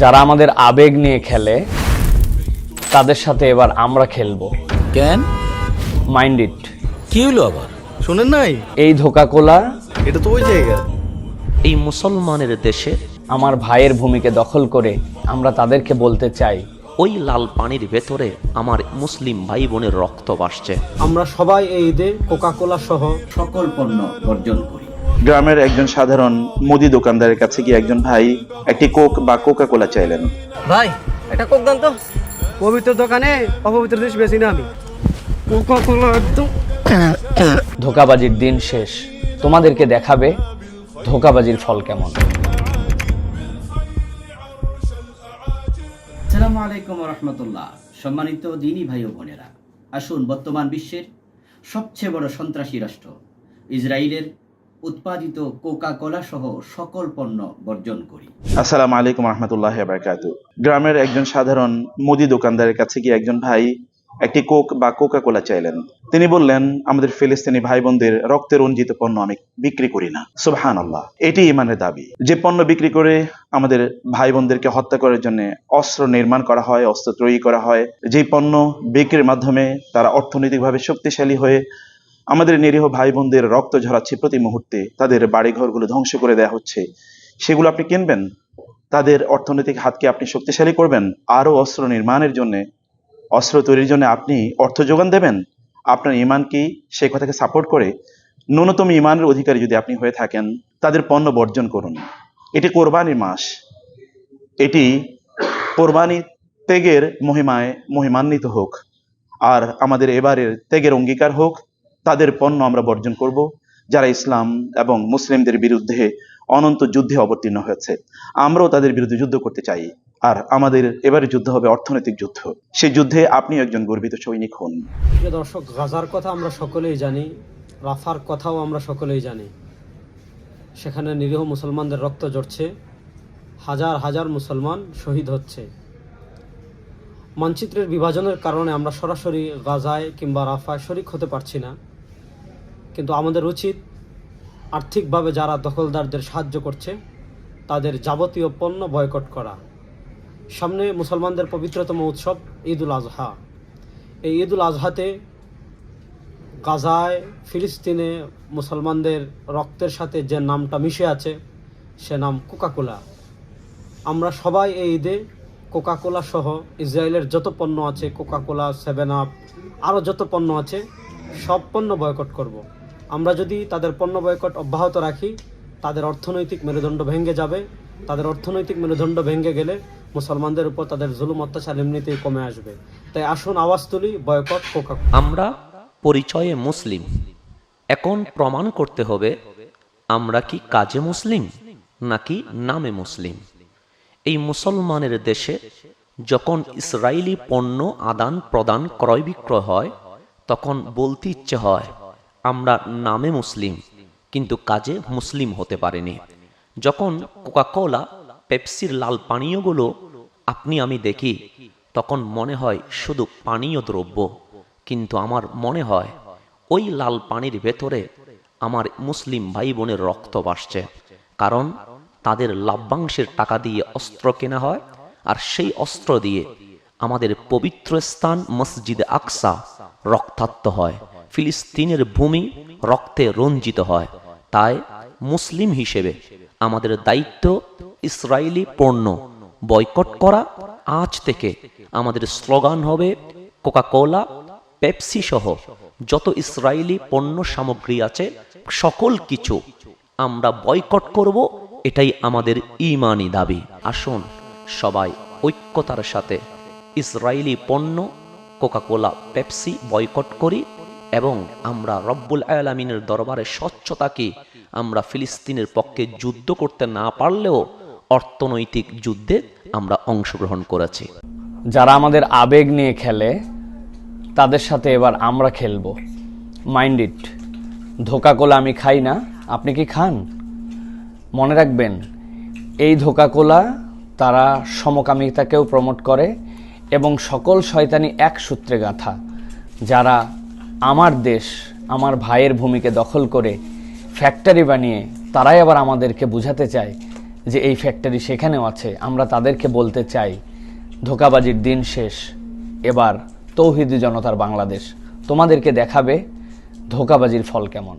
যারা আমাদের আবেগ নিয়ে খেলে তাদের সাথে এবার আমরা খেলব। কেন? মাইন্ড ইট কি হলো আবার? শোনেন নাই? এই ধোকা কোলা এটা তো ওই জায়গা। এই মুসলমানের দেশে আমার ভাইয়ের ভূমিকে দখল করে আমরা তাদেরকে বলতে চাই। ওই লাল পানির ভেতরে আমার মুসলিম ভাই বোনের রক্ত বাসছে আমরা সবাই এই ঈদে কোকা কোলা সহ সকল পণ্য বর্জন করি। গ্রামের একজন সাধারণ মুদি দোকানদারের কাছে গিয়ে একজন ভাই একটি কোক বা কোকা কোলা চাইলেন। ভাই এটা কোক দান তো। পবিত্র দোকানে অপবিত্র জিনিস বেশি না আমি। কোকা কোলা একদম ধোকাবাজির দিন শেষ। তোমাদেরকে দেখাবে ধোকাবাজির ফল কেমন। আসসালামু আলাইকুম রহমতুল্লাহ। সম্মানিত দিনী ভাই ও বোনেরা আসুন বর্তমান বিশ্বের সবচেয়ে বড় সন্ত্রাসী রাষ্ট্র ইসরায়েলের উৎপাদিত কোকা কোলা সহ সকল পণ্য বর্জন করি। আসসালামু আলাইকুম রহমতুল্লাহ গ্রামের একজন সাধারণ মুদি দোকানদারের কাছে গিয়ে একজন ভাই একটি কোক বা কোকা কোলা চাইলেন। তিনি বললেন, আমাদের ফিলিস্তিনি ভাই বোনদের রক্তে রঞ্জিত পণ্য আমি বিক্রি করি না। সুবহান আল্লাহ এটি ইমানের দাবি। যে পণ্য বিক্রি করে আমাদের ভাই বোনদেরকে হত্যা করার জন্য অস্ত্র নির্মাণ করা হয়, অস্ত্র তৈরি করা হয়, যেই পণ্য বিক্রির মাধ্যমে তারা অর্থনৈতিকভাবে শক্তিশালী হয়ে আমাদের নিরীহ ভাই বোনদের রক্ত ঝরাচ্ছে প্রতি মুহূর্তে। তাদের বাড়িঘরগুলো ধ্বংস করে দেওয়া হচ্ছে। সেগুলো আপনি কিনবেন। তাদের অর্থনৈতিক হাতকে আপনি শক্তিশালী করবেন। আরও অস্ত্র নির্মাণের জন্য। অস্ত্র তৈরির জন্য আপনি অর্থ যোগান দেবেন। আপনার ইমান কি সেই কথাকে সাপোর্ট করে? ন্যূনতম ইমানের অধিকারী যদি আপনি হয়ে থাকেন, তাদের পণ্য বর্জন করুন। এটি কোরবানির মাস। এটি কোরবানি ত্যাগের মহিমায় মহিমান্বিত হোক। আর আমাদের এবারের ত্যাগের অঙ্গীকার হোক। তাদের পণ্য আমরা বর্জন করব, যারা ইসলাম এবং মুসলিমদের বিরুদ্ধে অনন্ত যুদ্ধে অবতীর্ণ হয়েছে। আমরাও তাদের বিরুদ্ধে যুদ্ধ করতে চাই। আর আমাদের এবারে যুদ্ধ হবে অর্থনৈতিক যুদ্ধ। সেই যুদ্ধে আপনি একজন গর্বিত সৈনিক হন। দর্শক, গাজার কথা আমরা সকলেই জানি, রাফার কথাও আমরা সকলেই জানি। সেখানে নিরীহ মুসলমানদের রক্ত জড়ছে হাজার হাজার মুসলমান শহীদ হচ্ছে। মানচিত্রের বিভাজনের কারণে আমরা সরাসরি গাজায় কিংবা রাফায় শরিক হতে পারছি না। কিন্তু আমাদের উচিত আর্থিকভাবে যারা দখলদারদের সাহায্য করছে, তাদের যাবতীয় পণ্য বয়কট করা। সামনে মুসলমানদের পবিত্রতম উৎসব ঈদুল আজহা। এই ঈদুল আজহাতে গাজায়, ফিলিস্তিনে মুসলমানদের রক্তের সাথে যে নামটা মিশে আছে, সে নাম কোকাকোলা। আমরা সবাই এই ঈদে কোকাকোলা সহ ইসরায়েলের যত পণ্য আছে, কোকাকোলা, সেভেন আপ আরও যত পণ্য আছে, সব পণ্য বয়কট করব। আমরা যদি তাদের পণ্য বয়কট অব্যাহত রাখি, তাদের অর্থনৈতিক মেরুদণ্ড ভেঙে যাবে। তাদের অর্থনৈতিক মেরুদণ্ড ভেঙে গেলে মুসলমানদের উপর তাদের জুলুম, অত্যাচার এমনিতেই কমে আসবে। তাই আসুন আওয়াজ তুলি, বয়কট কোকা আমরা পরিচয়ে মুসলিম। এখন প্রমাণ করতে হবে, আমরা কি কাজে মুসলিম নাকি নামে মুসলিম? এই মুসলমানের দেশে যখন ইসরায়েলি পণ্য আদান প্রদান ক্রয় বিক্রয় হয়, তখন বলতে ইচ্ছে হয় আমরা নামে মুসলিম, কিন্তু কাজে মুসলিম হতে পারেনি। যখন কোকাকোলা, পেপসির লাল পানীয়গুলো আপনি আমি দেখি, তখন মনে হয় শুধু পানীয় দ্রব্য, কিন্তু আমার মনে হয় ওই লাল পানির ভেতরে আমার মুসলিম ভাই বোনের রক্ত বাসছে, কারণ তাদের লাভ্যাংশের টাকা দিয়ে অস্ত্র কেনা হয় আর সেই অস্ত্র দিয়ে আমাদের পবিত্র স্থান মসজিদে আকসা রক্তাক্ত হয়। ফিলিস্তিনের ভূমি রক্তে রঞ্জিত হয়। তাই মুসলিম হিসেবে আমাদের দায়িত্ব ইসরায়েলি পণ্য বয়কট করা আজ থেকে আমাদের স্লোগান হবে কোকাকোলা, পেপসি সহ যত ইসরায়েলি পণ্য সামগ্রী আছে, সকল কিছু আমরা বয়কট করব, এটাই আমাদের ইমানি দাবি। আসুন সবাই ঐক্যতার সাথে ইসরায়েলি পণ্য কোকাকোলা, পেপসি বয়কট করি। এবং আমরা রব্বুল আয়ালামিনের দরবারে স্বচ্ছতাকে আমরা ফিলিস্তিনের পক্ষে যুদ্ধ করতে না পারলেও অর্থনৈতিক যুদ্ধে আমরা অংশগ্রহণ করেছি। যারা আমাদের আবেগ নিয়ে খেলে, তাদের সাথে এবার আমরা খেলব। মাইন্ড ইট ধোকা কোলা আমি খাই না, আপনি কি খান? মনে রাখবেন, এই ধোকা কোলা তারা সমকামিতাকেও প্রমোট করে এবং সকল শয়তানি এক সূত্রে গাঁথা। যারা আমার দেশ, আমার ভাইয়ের ভূমিকে দখল করে ফ্যাক্টরি বানিয়ে তারাই আবার আমাদেরকে বুঝাতে চায় যে এই ফ্যাক্টরি সেখানেও আছে। আমরা তাদেরকে বলতে চাই, ধোকাবাজির দিন শেষ, এবার তৌহিদি জনতার বাংলাদেশ। তোমাদেরকে দেখাবে ধোকাবাজির ফল কেমন।